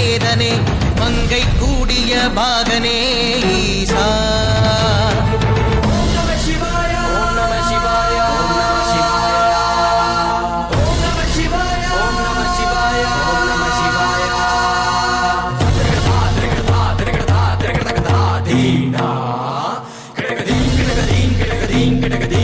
வேதனே மங்கை கூடிய பாகனே ஈசா Ding, ding, ding, ding, ding, ding, ding.